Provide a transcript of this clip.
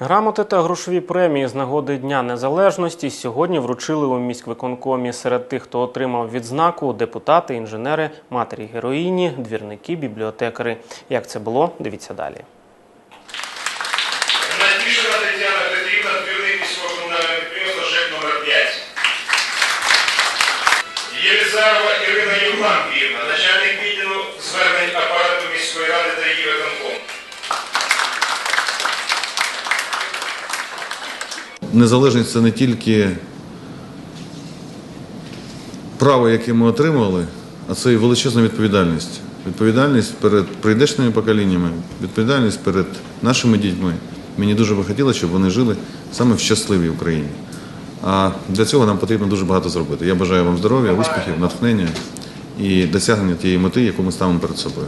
Грамоти та грошові премії з нагоди Дня Незалежності сьогодні вручили у міськвиконкомі серед тих, хто отримав відзнаку депутати, інженери, матері героїні, двірники, бібліотекари. Як це було? Дивіться далі. Гнатішина Тетяна Петрівна, двірник міського комунального підприємства ЖЕК номер 5 Єлизарова Ірина Євлампіївна, начальник відділу звернень апарату міської ради та її виконком. Незалежність це не тільки право, яке ми отримали, а це і величезна відповідальність. Відповідальність перед прийдешніми поколіннями, відповідальність перед нашими дітьми. Мені дуже би хотілося, щоб вони жили саме в щасливій Україні. А для цього нам потрібно дуже багато зробити. Я бажаю вам здоров'я, успіхів, натхнення і досягнення тієї мети, яку ми ставимо перед собою.